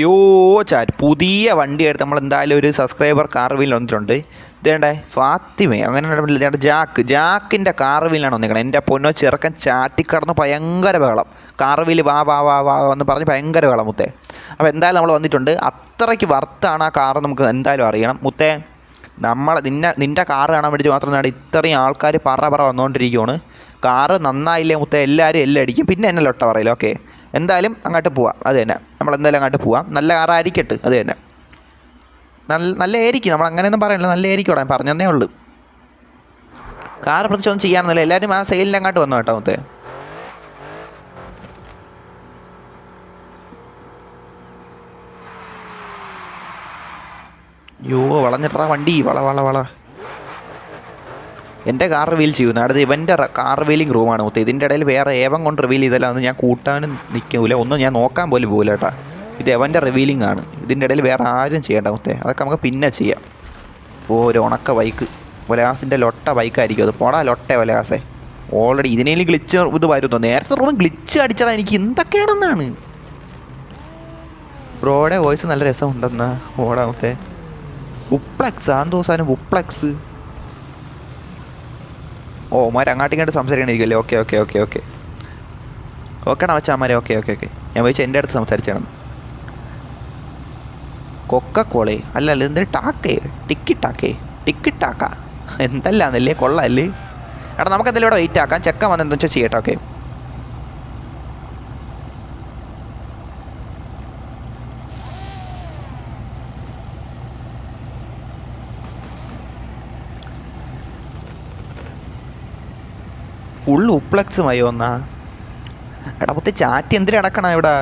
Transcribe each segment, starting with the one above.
യോ ചാറ്റ് പുതിയ വണ്ടി നമ്മൾ എന്തായാലും ഒരു സബ്സ്ക്രൈബർ കാർ വീൽ വന്നിട്ടുണ്ട്. ഇതേണ്ടേ ഫാത്തിമ അങ്ങനെ ഇതേണ്ട ജാക്ക്. ജാക്കിന്റെ കാർ വീലാണ് വന്നിരിക്കണം. എന്റെ പൊന്നോ ചെറുക്കൻ ചാറ്റിക്കടന്ന് ഭയങ്കര ബഹളം. കാർ വീൽ വാ വാ വാ വാ എന്ന് പറഞ്ഞ് ഭയങ്കര ബഹളം മുത്തേ. അപ്പോൾ എന്തായാലും നമ്മൾ വന്നിട്ടുണ്ട്. അത്രയ്ക്ക് വർത്താണ് ആ കാർ നമുക്ക് എന്തായാലും അറിയണം. മുത്തേ നമ്മൾ നിന്നെ നിന്റെ കാർ കാണാൻ വേണ്ടി മാത്രം ഇത്രയും ആൾക്കാർ പറ പറ വന്നുകൊണ്ടിരിക്കുകയാണ് കാറ് നന്നായില്ലേ മുത്തേ? എല്ലാവരും എല്ലാം അടിക്കും. പിന്നെ എന്നെ ലൊട്ട പറയില്ല ഓക്കെ എന്തായാലും അങ്ങോട്ട് പോവാം. അത് തന്നെ. നമ്മൾ എന്തായാലും അങ്ങോട്ട് പോവാം. നല്ല കാറായിരിക്കട്ടെ. അത് തന്നെ. നല്ല നല്ല ആയിരിക്കും നമ്മൾ അങ്ങനെയൊന്നും പറയണില്ല. നല്ല ആയിരിക്കും ഞാൻ പറഞ്ഞതേ ഉള്ളൂ. കാർ പ്രത്യേകിച്ച് ഒന്നും ചെയ്യാനൊന്നുമില്ല. എല്ലാവരും ആ സെയിലിൽ അങ്ങോട്ട് വന്നു കേട്ടോ മുത്തേ. യോ വളഞ്ഞിട്ടാ വണ്ടി. വള വള വള. എന്റെ കാർ റിവീൽ ചെയ്യുന്നു അടുത്ത് ഇവന്റെ കാർ റിവീലിംഗ് റൂമാണ് മൊത്തം ഇതിന്റെ ഇടയിൽ വേറെ ഏവൻ കൊണ്ട് റിവീൽ ചെയ്താലും ഞാൻ കൂട്ടാനും നിൽക്കൂല. ഒന്നും ഞാൻ നോക്കാൻ പോലും പോകില്ല കേട്ടോ. ഇത് എവന്റെ റിവീലിംഗ് ആണ്. ഇതിന്റെ ഇടയിൽ വേറെ ആരും ചെയ്യേണ്ട മൊത്തേ. അതൊക്കെ നമുക്ക് പിന്നെ ചെയ്യാം. ഒരു ഉണക്ക ബൈക്ക് ഒലാസിന്റെ ലൊട്ട ബൈക്കായിരിക്കും അത്. പോടാ ലൊട്ട ഒലാസേ ഓൾറെഡി ഇതിനേലും ഗ്ലിച്ച് ഇത് വരുന്നു. നേരത്തെ റൂം ഗ്ലിച്ച് അടിച്ചടാ എനിക്ക്. എന്തൊക്കെയാണെന്നാണ്? ബ്രോയുടെ വോയിസ് നല്ല രസമുണ്ടെന്നാ. ഓടാമത്തെ മുത്തേ. ഉപ്ലക്സ് ആന്തോ സാധനം ഉപ്ലക്സ്. ഓ മാര് അങ്ങോട്ടും ഇങ്ങോട്ട് സംസാരിക്കണിരിക്കുമല്ലേ ഓക്കെ ഓക്കെ ഓക്കെ ഓക്കെ. ഓക്കെടാ മച്ചാമാരെ ഓക്കെ ഓക്കെ ഓക്കെ. ഞാൻ ചോദിച്ചാൽ എന്റെ അടുത്ത് സംസാരിച്ചാണ്. കൊക്ക കോളേ അല്ല അല്ല എന്തൊരു ടാക്കേ? ടിക്കി ടാക്കേ ടിക്കി ടാക്ക എന്തല്ലാന്നല്ലേ കൊള്ളാല്ലേ. എടാ നമുക്ക് എന്തെങ്കിലും ഇവിടെ വെയിറ്റ് ആക്കാം. ചെക്കാൻ വന്നെന്താ വെച്ചാൽ ചെയ്യട്ടെ ഓക്കെ. ഫുൾ ഉപ്ലക്സ് മയോ എന്നാ എടാ മുത്തേ ചാറ്റ് എന്തിനു നടക്കണം ഇവിടെ?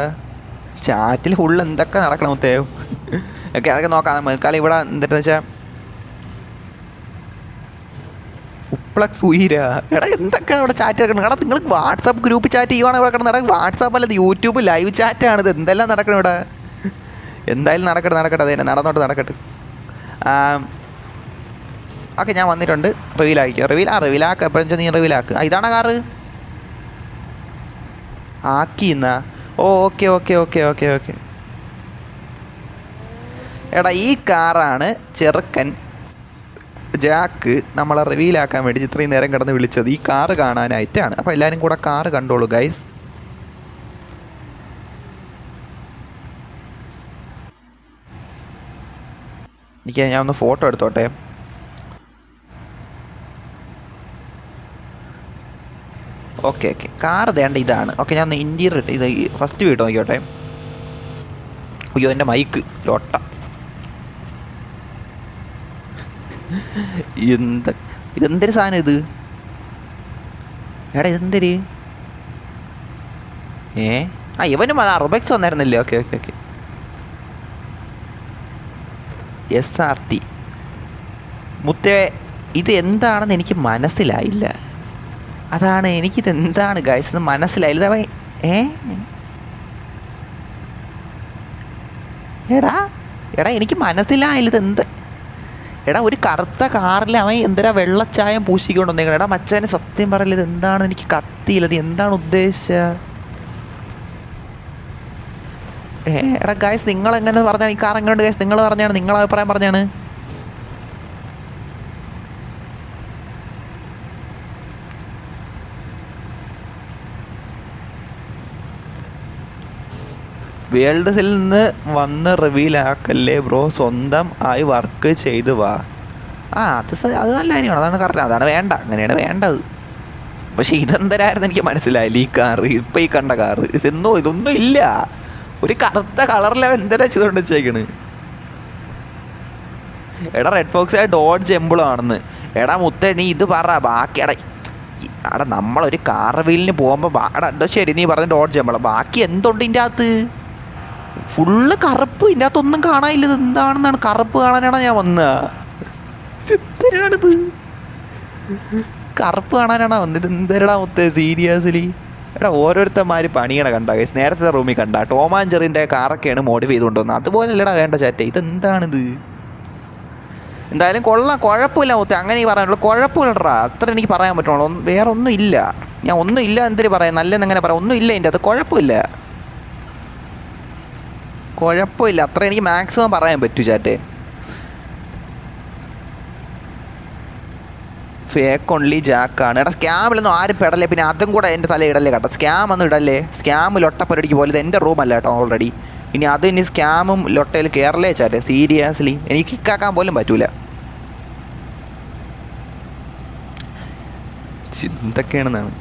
ചാറ്റിൽ ഫുൾ എന്തൊക്കെ നടക്കണം മുത്തേ? ഓക്കെ അതൊക്കെ നോക്കാം. കാലം ഇവിടെ എന്താ വെച്ചാൽ ഉപ്ലക്സ് ഉയര. എടാ എന്തൊക്കെ ഇവിടെ ചാറ്റ് നടക്കണം? എടാ നിങ്ങൾ വാട്സാപ്പ് ഗ്രൂപ്പ് ചാറ്റ് ചെയ്യുവാണ് ഇവിടെ കിടന്ന്. എടാ വാട്സാപ്പ് അല്ലത് യൂട്യൂബ് ലൈവ് ചാറ്റാണ് ഇത് എന്തെല്ലാം നടക്കണം ഇവിടെ? എന്തായാലും നടക്കട്ടെ നടക്കട്ടെ. അതെ നടന്നോട്ട് നടക്കട്ടെ. ഓക്കെ ഞാൻ വന്നിട്ടുണ്ട്. റിവീൽ ആക്കിയോ റിവീൽ ആ റിവീൽ ആക്കുക എപ്പോഴും വെച്ചാൽ നീ റിവീൽ ആക്കുക ആ ഇതാണ് കാറ്? ആക്കി എന്നാ ഓ okay okay okay okay okay. എടാ ഈ കാറാണ് ചെറുക്കൻ ജാക്ക് നമ്മളെ റിവീലാക്കാൻ വേണ്ടി ഇത്രയും നേരം കിടന്ന് വിളിച്ചത്. ഈ കാറ് കാണാനായിട്ടാണ്. അപ്പോൾ എല്ലാവരും കൂടെ കാറ് കണ്ടോളൂ ഗൈസ് എനിക്ക് ഞാൻ ഒന്ന് ഫോട്ടോ എടുത്തോട്ടെ. Okay okay. കാർ വേണ്ട ഇതാണ്. ഓക്കെ ഞാൻ ഇന്റീരിയർ ഇത് ഫസ്റ്റ് വീട് നോക്കിയോട്ടെ അയ്യോ എന്റെ മൈക്ക് ലോട്ട. എന്ത് ഇതെന്തൊരു സാധനം ഇത്? എടാ ഇതെന്തൊരു? ഏ? ആ ഇവനും അത് അറുബക്സ് വന്നായിരുന്നല്ലേ? Okay okay okay. S R T മുത്തേ ഇത് എന്താണെന്ന് എനിക്ക് മനസ്സിലായില്ല. അതാണ് എനിക്കിത് എന്താണ് ഗൈസ് എന്ന് മനസ്സിലായില്ല അവൻ ഏ? എടാ എടാ എനിക്ക് മനസ്സിലായില്ല ഇത് എന്ത്? എടാ ഒരു കറുത്ത കാറിൽ അവൻ എന്തിനാ വെള്ളച്ചായം പൂശിക്കൊണ്ട് വന്നേക്കണം എടാ മച്ചാന് സത്യം പറയില്ല ഇത് എന്താണ്? എനിക്ക് കത്തിയില്ല. ഇത് എന്താണ് ഉദ്ദേശിച്ച? ഏ എടാ ഗൈസ് നിങ്ങൾ എങ്ങനെ പറഞ്ഞാണ്? ഈ കാർ എങ്ങനെയുണ്ട് ഗൈസ് നിങ്ങൾ പറഞ്ഞാണ് നിങ്ങളെ അഭിപ്രായം പറഞ്ഞാണ്. വേൾഡ്സിൽ നിന്ന് വന്ന് റിവീലാക്കല്ലേ ബ്രോ സ്വന്തം ആയി വർക്ക് ചെയ്തു വാ. ആ അത് അത് നല്ല കാര്യമാണ്. അതാണ് കറക്റ്റ് അതാണ് വേണ്ട. അങ്ങനെയാണ് വേണ്ടത്. പക്ഷെ ഇതെന്തരായിരുന്നു എനിക്ക് മനസ്സിലായില്ല. ഈ കാറ് ഇപ്പം ഈ കണ്ട കാറ് ഇതെന്തോ ഇതൊന്നും ഇല്ല. ഒരു കറുത്ത കളറിലെ എന്തിനാ ചെയ്തുകൊണ്ട് വെച്ചേക്കണ്? എടാ റെഡ് ഫോക്സ് ഡോഡ്ജ് എമ്പിളാണെന്ന് എടാ മുത്ത നീ ഇത് പറ. ബാക്കി എടാ എടാ നമ്മളൊരു കാർ വീലിന് പോകുമ്പോൾ എടാ ശരി നീ പറഞ്ഞ ഡോഡ്ജ് എമ്പിള ബാക്കി എന്തുണ്ട് ഇതിന്റെ അകത്ത്? ഫുള്ള് കറുപ്പ്. ഇതിന്റെ അകത്തൊന്നും കാണാനില്ല. ഇത് എന്താണെന്നാണ്? കറുപ്പ് കാണാനാണ് ഞാൻ വന്നത് കറുപ്പ് കാണാനാണ് വന്നത്? ഇത് എന്തരടാ മൊത്തം സീരിയസ്ലി എടാ ഓരോരുത്തന്മാർ പണിയണ കണ്ട ഗൈസ് നേരത്തെ റൂമിൽ കണ്ട. ടോമാഞ്ചറിന്റെ കാറൊക്കെയാണ് മോഡിഫൈ ചെയ്തുകൊണ്ട് വന്നത് അതുപോലെ അല്ലടാ വേണ്ട ചാറ്റേ. ഇതെന്താണിത്? എന്തായാലും കൊള്ളാം. കുഴപ്പമില്ല മൊത്തം. അങ്ങനെ ഈ പറയാനുള്ളൂ. കുഴപ്പമില്ലടാ. അത്ര എനിക്ക് പറയാൻ പറ്റുള്ളൂ. വേറെ ഒന്നും ഇല്ല. ഞാൻ ഒന്നും ഇല്ല എന്തിനു പറയാം നല്ലതെന്ന് അങ്ങനെ പറയാം? ഒന്നും ഇല്ല എന്റെ അത് കുഴപ്പമില്ല. കുഴപ്പമില്ല. അത്ര എനിക്ക് മാക്സിമം പറയാൻ പറ്റൂ ചാറ്റേ. ഫേക്ക് ഓൺലി ജാക്കാണ് എടാ സ്കാമിലൊന്നും ആരും പെടല്ലേ? പിന്നെ അതും കൂടെ എന്റെ തല ഇടല്ലേ കേട്ടോ? സ്കാം ഒന്നും ഇടല്ലേ? സ്കാം ലൊട്ടപ്പരടിക്ക് പോലെ എന്റെ റൂമല്ല കേട്ടോ ഓൾറെഡി ഇനി അത് ഇനി സ്കാമും ലൊട്ടയിൽ കയറലേ ചാറ്റേ? സീരിയസ്ലി എനിക്ക് കിക്കാക്കാൻ പോലും പറ്റൂല. ചിന്തൊക്കെയാണെന്നാണ്.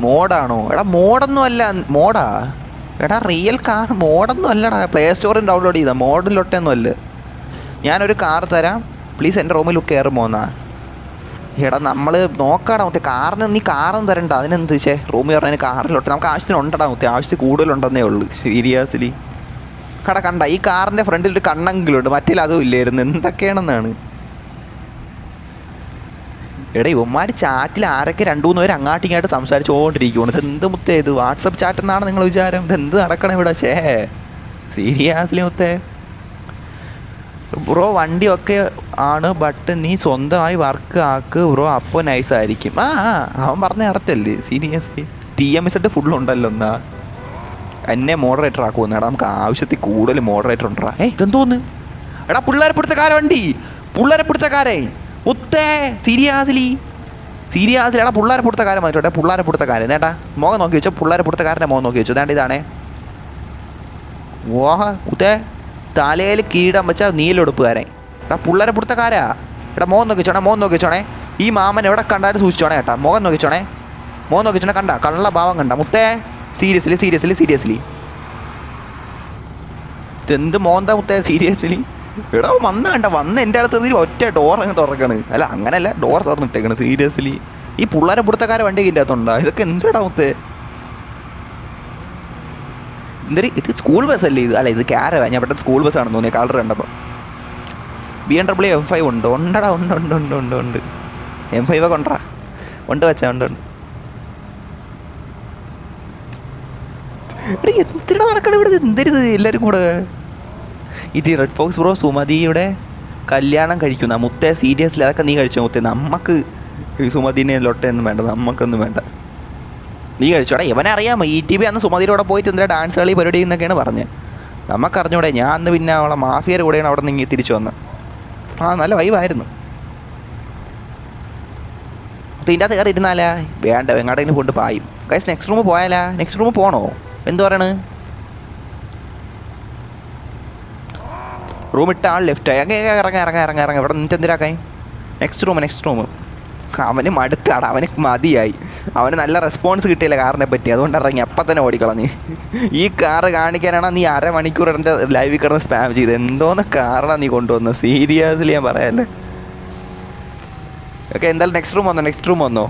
മോഡാണോ? എടാ മോഡൊന്നും അല്ല. മോഡാ? എടാ റിയൽ കാർ മോഡൊന്നും അല്ലടാ. പ്ലേ സ്റ്റോറിൽ ഡൗൺലോഡ് ചെയ്താൽ മോഡിലൊട്ടൊന്നും അല്ല. ഞാനൊരു കാർ തരാം. പ്ലീസ് എന്റെ റൂമിൽ കയറുമോ എന്നാ എടാ നമ്മൾ നോക്കാടാ മുത്തേ. കാറിന് നീ കാറും തരണ്ട. അതിനെന്ത് ചേ? റൂമിൽ പറഞ്ഞാൽ കാറിലോട്ട് നമുക്ക് ആവശ്യത്തിന് ഉണ്ടടാ മുത്തേ. ആവശ്യത്തിൽ കൂടുതലുണ്ടെന്നേ ഉള്ളൂ. സീരിയസ്ലി കട കണ്ട ഈ കാറിന്റെ ഫ്രണ്ടിൽ ഒരു കണ്ണെങ്കിലും ഉണ്ട്. മറ്റേ അതും ഇല്ലായിരുന്നു. എന്തൊക്കെയാണെന്നാണ്? എടാ ഇവന്മാർ ചാറ്റിൽ ആരൊക്കെ രണ്ടു മൂന്ന് പേര് അങ്ങാട്ടും ഇങ്ങോട്ട് സംസാരിച്ചുകൊണ്ടിരിക്കുകയാണ് ഇത് മുത്തേ ഇത് വാട്സപ്പ് ചാറ്റ് എന്നാണ് നിങ്ങൾ വിചാരം? ഇത് എന്ത് നടക്കണം ഇവിടെ? ഷേ സീരിയസ്ലി മുത്തേ. ബ്രോ വണ്ടി ഒക്കെ ആണ് ബട്ട് നീ സ്വന്തമായി വർക്ക് ആക്ക്. ബ്രോ അപ്പോൾ നൈസായിരിക്കും ആ അവൻ പറഞ്ഞ അർത്ഥല്ലേ സീരിയസ്ലി. ടി എം ഇട്ട് ഫുൾ ഉണ്ടല്ലോ എന്നാ. എന്നെ മോഡറേറ്റർ ആക്കുമെന്ന്. എടാ നമുക്ക് ആവശ്യത്തിൽ കൂടുതൽ മോഡറേറ്റർ ഉണ്ടാ ഏ ഇതെന്തോന്ന്? എടാ പിള്ളേരെ പിടുത്തക്കാരെ വണ്ടി. പിള്ളേരെ പിടുത്തക്കാരെ ഒത്തേ സീരിയാസിലി. സീരിയാസിലി എടാ പിള്ളേരെ പിടുത്തക്കാരൻ വന്നിട്ടെ പിള്ളേരെ കാര്യം. നേട്ടാ മോഹം നോക്കി വെച്ചോ. പിള്ളേരെ കാരന്റെ മോഹം നോക്കി വെച്ചോ. ഇതാണ്ട് ഇതാണേ. ഓഹ ഉത്തേ തലയിൽ കീടം വെച്ച നീലെടുപ്പുകാരൻ. എടാ പിള്ളേരെ കാരാ. എടാ മോഹം നോക്കി വെച്ചോണേ മോഹം നോക്കി വെച്ചോണേ. ഈ മാമൻ എവിടെ കണ്ടാലും സൂക്ഷിച്ചോണേ ഏട്ടാ. മോഹം നോക്കി വെച്ചോണേ. മോഹം നോക്കി വെച്ചോണേ കണ്ട. കള്ള ഭാവം കണ്ട. മുത്തേ സീരിയസ്ലി സീരിയസ്ലി സീരിയസ്ലി. എന്ത് മോന്താ മുത്തേ സീരിയസ്ലി? എടാ വന്ന കണ്ട വന്ന് എന്റെ അടുത്ത് ഒറ്റ ഡോർ അങ്ങ് തുറക്കണ്. അല്ല അങ്ങനല്ല ഡോർ തുറന്നിട്ടേക്കണ് സീരിയസ്ലി ഈ പിള്ളേരെ പുറത്തക്കാരെ വണ്ടി ഇതിന്റെ അകത്തുണ്ടോ? ഇതൊക്കെ എന്തിടാ മുത്ത്? എന്തൊരു ഇത് സ്കൂൾ ബസ് അല്ലേ ഇത്? അല്ല ഇത് ക്യാരവ ഞാൻ പെട്ടെന്ന് സ്കൂൾ ബസ്സാണെന്ന് തോന്നിയ കളർ കണ്ടപ്പോൾ B M W M five ഉണ്ട്. ഉണ്ടടാ ഉണ്ട് ഉണ്ട് ഉണ്ട് ഉണ്ട് ഉണ്ട്. എം ഫൈവ് ഒക്കെ ഉണ്ടാ ഉണ്ട് വെച്ചാ ഉണ്ട് ഉണ്ട്. എന്തിനാ നടക്കണം ഇവിടെ? എന്തരുത്? എല്ലാവരും കൂടെ? ഇത് റെഡ് ഫോക്സ് ബ്രോ സുമതിയുടെ കല്യാണം കഴിക്കുന്ന മുത്തേ സീരിയസ്ലി അതൊക്കെ നീ കഴിച്ചോ മുത്തേ? നമുക്ക് സുമതിനെ ലൊട്ടയൊന്നും വേണ്ട നമുക്കൊന്നും വേണ്ട. നീ കഴിച്ചോടാ ഇവനെ അറിയാമോ? ഈ ടി വി അന്ന് സുമതിയിലൂടെ പോയിട്ട് എന്തിനാ ഡാൻസ് കളി പരിപാടി എന്നൊക്കെയാണ് പറഞ്ഞത് നമുക്കറിഞ്ഞൂടെ ഞാൻ അന്ന് പിന്നെ അവളെ മാഫിയയുടെ കൂടെയാണ് അവിടെ നിന്ന് തിരിച്ചു വന്നത്. ആ നല്ല വൈവായിരുന്നു ഇതിന്റെ അകത്ത് കയറി ഇരുന്നാലാ വേണ്ട വെങ്ങാടെങ്കിലും കൊണ്ട് പായും. ഗൈസ് നെക്സ്റ്റ് റൂം പോയാലാ? നെക്സ്റ്റ് റൂം പോകണോ എന്തു പറയണ്? റൂം ഇട്ട ആൾ ലെഫ്റ്റ് ആയി. അങ്ങ് ഇറങ്ങ ഇറങ്ങ ഇറങ്ങ ഇറങ്ങ. ഇവിടെ നിന്നിട്ട് എന്തിനാക്കായി നെക്സ്റ്റ് റൂം നെക്സ്റ്റ് റൂം അവന് മടുത്താണ് അവന് മതിയായി. അവന് നല്ല റെസ്പോൺസ് കിട്ടിയില്ല കാറിനെ പറ്റി. അതുകൊണ്ട് ഇറങ്ങി. അപ്പം തന്നെ ഓടിക്കളഞ്ഞ് ഈ കാറ് കാണിക്കാനാണ് നീ അരമണിക്കൂർ എന്റെ ലൈവിൽ കിടന്ന് സ്പാം ചെയ്ത് എന്തോന്ന് കാറാണ് നീ കൊണ്ടുവന്നത്? സീരിയസ്ലി ഞാൻ പറയാല്ലേ? ഓക്കെ എന്തായാലും നെക്സ്റ്റ് റൂം വന്നോ? നെക്സ്റ്റ് റൂം വന്നോ?